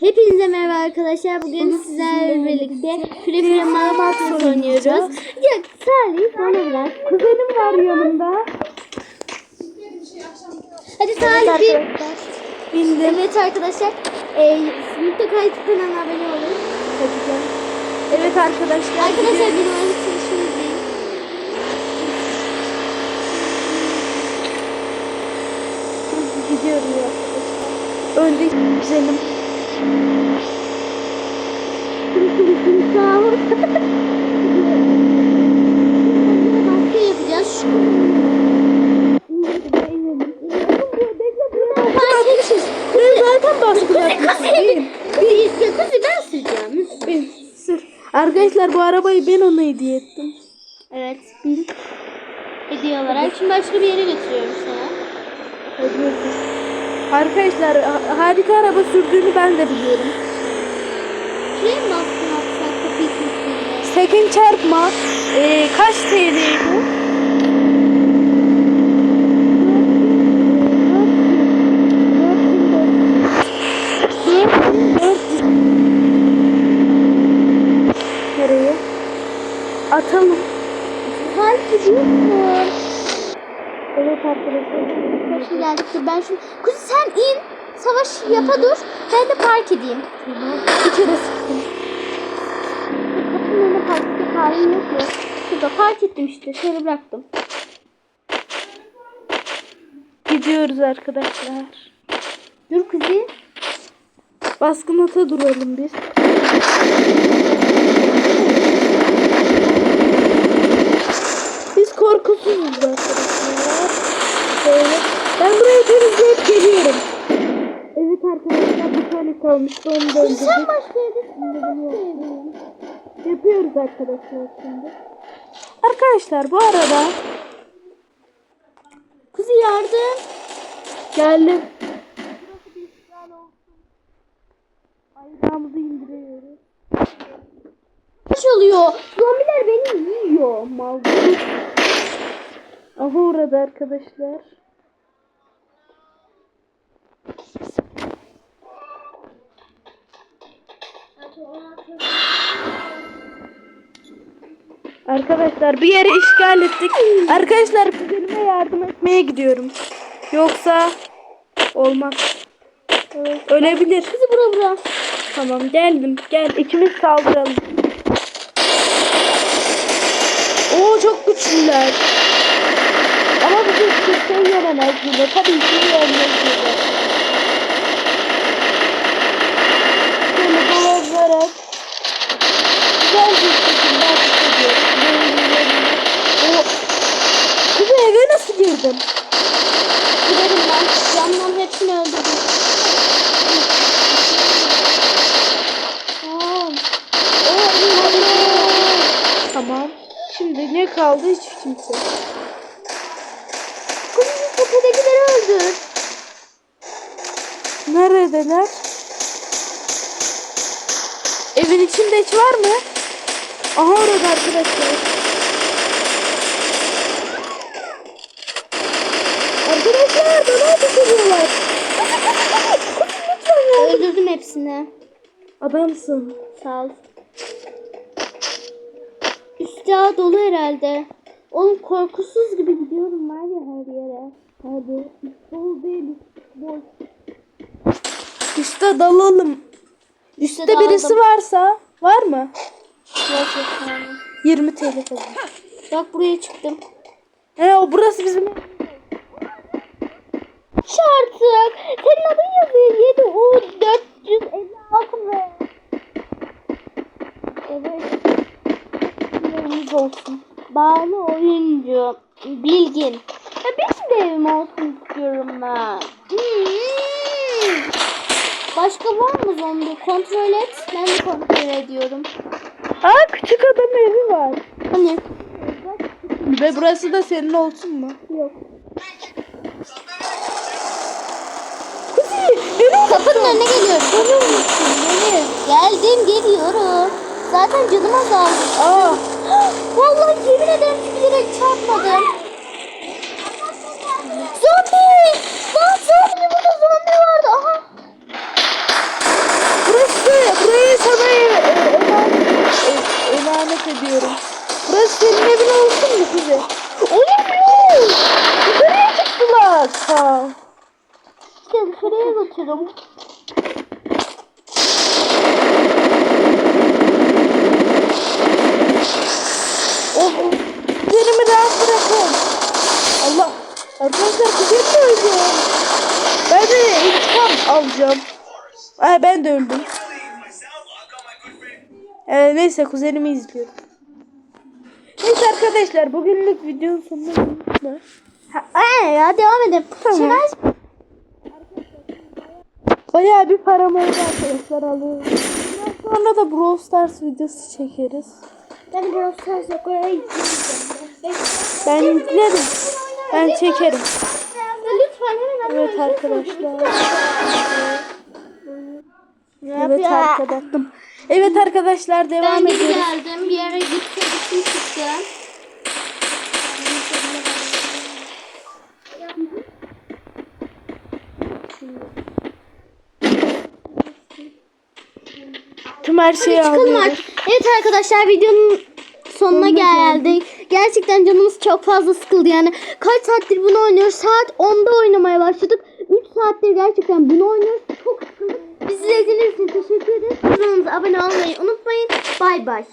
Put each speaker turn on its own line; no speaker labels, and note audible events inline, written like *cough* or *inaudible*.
Hepinize merhaba arkadaşlar. Bugün sizlerle birlikte Free Fire Max oynuyoruz. Ya Salih bana bırak.
Kuzenim var yanımda.
Hadi Salih bir.
Bindim.
Evet arkadaşlar. E, mutlaka YouTube kanalına abone olun.
Evet arkadaşlar.
Arkadaşlar bir numarayı çalışıyoruz.
Gidiyorum ya. Önde güzelim.
Sağ ol. Başka yapacağız. Şu.
Ben zaten baskı yapmışım.
Bir jacuzzi ben süreceğim.
Bin. Sür. Arkadaşlar bu arabayı ben ona hediye ettim.
Evet. Bin. Hediye olarak. Şimdi başka bir yere götürüyorum sana.
Hadi bakalım. Arkadaşlar ha- harika araba sürdüğünü ben de biliyorum.
Şuraya mı baskın atsak kapıyı
çarpma. Ee, kaç TL'ydi? Atalım.
Kalp gidiyorsun.
Evet arkadaşlar.
Geldik. Dur ben şu... Kuzi sen in. Savaş yapa dur. Ben de park edeyim.
Bir kere sıktım.
Kapının önüne park edecek halim yok mu? Şurada park ettim işte. Şöyle bıraktım.
Gidiyoruz arkadaşlar.
Dur Kuzi.
Baskın ata duralım biz. Korkusuzuz arkadaşlar. Böyle. Ben burayı temizleyip geliyorum. Evet arkadaşlar bir tane kalmıştı onu da
sen yerde.
Yapıyoruz arkadaşlar şimdi. Arkadaşlar bu arada
Kuzi yardım.
geldim. Ayağımızı indiriyoruz.
Kaç oluyor? Zombiler beni yiyor. Mal.
Aha orada arkadaşlar. Arkadaşlar bir yere işgal ettik. Arkadaşlar kuzenime yardım etmeye gidiyorum. Yoksa olmaz. Ölebilir.
Kuzi bura bura.
Tamam geldim. Gel ikimiz saldıralım. Oo çok güçlüler. Yenemez bile. Tabii ki yenmez bile. Şöyle dolablarak güzel bir şekilde O Kızı eve nasıl girdin?
Giderim ben. Camdan hepsini öldürdüm.
Tamam. Şimdi ne kaldı hiç kimse.
Kuzi öldür.
Neredeler? Evin içinde hiç var mı? Aha orada arkadaşlar. Arkadaşlar bana ya.
Öldürdüm hepsini.
Adamsın.
Sağ ol. Üstü dolu herhalde. Oğlum korkusuz gibi gidiyorum var ya her yere.
Hadi. Dolu değil. Boş. Üste dalalım. Üste
Üste
birisi varsa var mı?
Gerçekten.
20 TL falan.
Bak buraya çıktım.
He o burası bizim.
Şu artık. Senin adın yazıyor. 7 U 456 ve. Evet. Evimiz olsun. Bağlı oyuncu. Bilgin. Ya benim evim olsun istiyorum ben. Hmm. Başka var mı zombi? Kontrol et. Ben de kontrol ediyorum.
Aa küçük adam evi var.
Hani?
Ve burası da senin olsun mu?
Yok. Kapının önüne geliyorum. Musun? Geldim geliyorum. Zaten canım azaldı.
Aa *gasps*
Vallahi yemin ederim ki bilerek çarpmadım. Zombi! Lan zombi burada zombi vardı. Aha.
Burası burayı sana e, e, e emanet ediyorum. Burası senin evin olsun mu size? Olamıyor. Yukarıya çıktılar. Ha.
İşte dışarıya götürüyorum.
Oh, yerimi rahat bırakın. Arkadaşlar kuzenim de öldü. Ben de intikam alacağım. Ay ben de öldüm. Ee, neyse kuzenimi izliyorum. Neyse arkadaşlar bugünlük videonun sonuna geldik.
Ha, ee, ya devam edelim.
Tamam.
Şener,
Bayağı bir param oldu arkadaşlar alıyorum. Biraz Sonra da Brawl Stars videosu çekeriz.
ben biraz fazla koyayım.
Ben yüklerim. Ben çekerim. Evet arkadaşlar. Evet arkadaşlar. Evet arkadaşlar
Ben
devam
geri
ediyoruz.
geldim. Bir yere gittim, gittim çıktım.
Tüm her şeyi alıyoruz.
Evet arkadaşlar videonun
Sonuna
geldik. Gerçekten canımız çok fazla sıkıldı yani. Kaç saattir bunu oynuyoruz? Saat 10'da oynamaya başladık. 3 saattir gerçekten bunu oynuyoruz. Çok sıkıldık. Bizi izlediğiniz için teşekkür ederiz. Kanalımıza abone olmayı unutmayın. Bay bay.